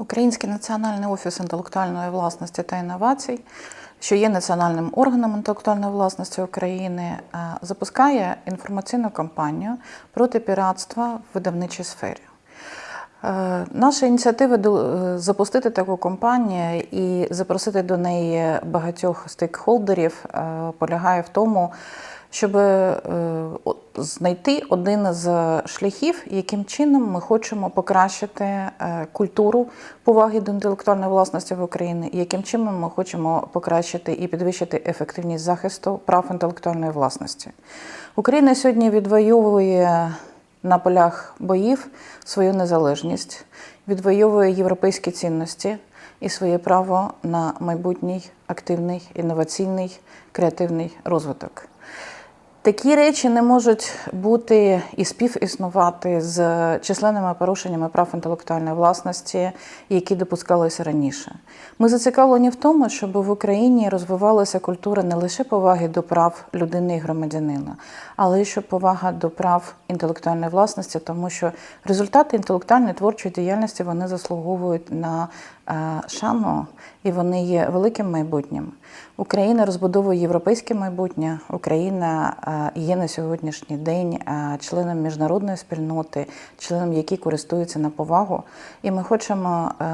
Український національний офіс інтелектуальної власності та інновацій, що є національним органом інтелектуальної власності України, е, запускає інформаційну кампанію проти піратства в видавничій сфері. Е, Наша ініціатива е, запустити таку кампанію і запросити до неї багатьох стейкхолдерів е, полягає в тому, щоб знайти один з шляхів, яким чином ми хочемо покращити культуру поваги до інтелектуальної власності в Україні, яким чином ми хочемо покращити і підвищити ефективність захисту прав інтелектуальної власності. Україна сьогодні відвоює на полях боїв свою незалежність, відвоює європейські цінності і своє право на майбутній активний, інноваційний, креативний розвиток. Такі речі не можуть бути і співіснувати з численними порушеннями прав інтелектуальної власності, які допускалися раніше. Ми зацікавлені в тому, щоб в Україні розвивалася культура не лише поваги до прав людини і громадянина, але й щоб повага до прав інтелектуальної власності, тому що результати інтелектуальної творчої діяльності вони заслуговують на е, шану і вони є великим майбутнім. Україна розбудовує європейське майбутнє. Україна е, є на сьогоднішній день е, членом міжнародної спільноти, членом, який користується на повагу. І ми хочемо е,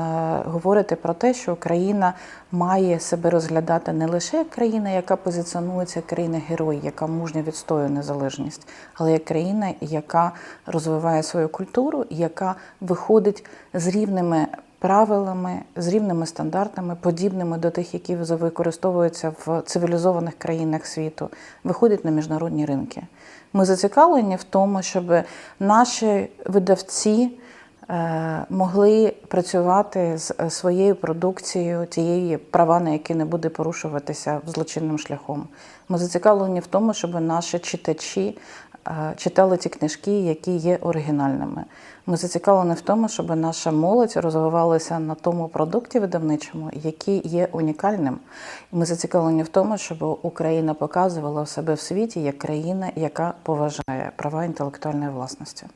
говорити про те, що Україна має себе розглядати не лише як країна, яка позиціонується як країна-герой, яка мужньо відстоює незалежність, але як країна, яка розвиває свою культуру, яка виходить з рівними правилами, з рівними стандартами, подібними до тих, які використовуються в цивілізованих країнах світу, виходять на міжнародні ринки. Ми зацікавлені в тому, щоб наші видавці е, могли працювати з е, своєю продукцією, тієї права, на які не буде порушуватися злочинним шляхом. Ми зацікавлені в тому, щоб наші читачі е, читали ті книжки, які є оригінальними. Ми зацікавлені в тому, щоб наша молодь розвивалася на тому продукті видавничому, який є унікальним. Ми зацікавлені в тому, щоб Україна показувала себе в світі як країна, яка поважає права інтелектуальної власності.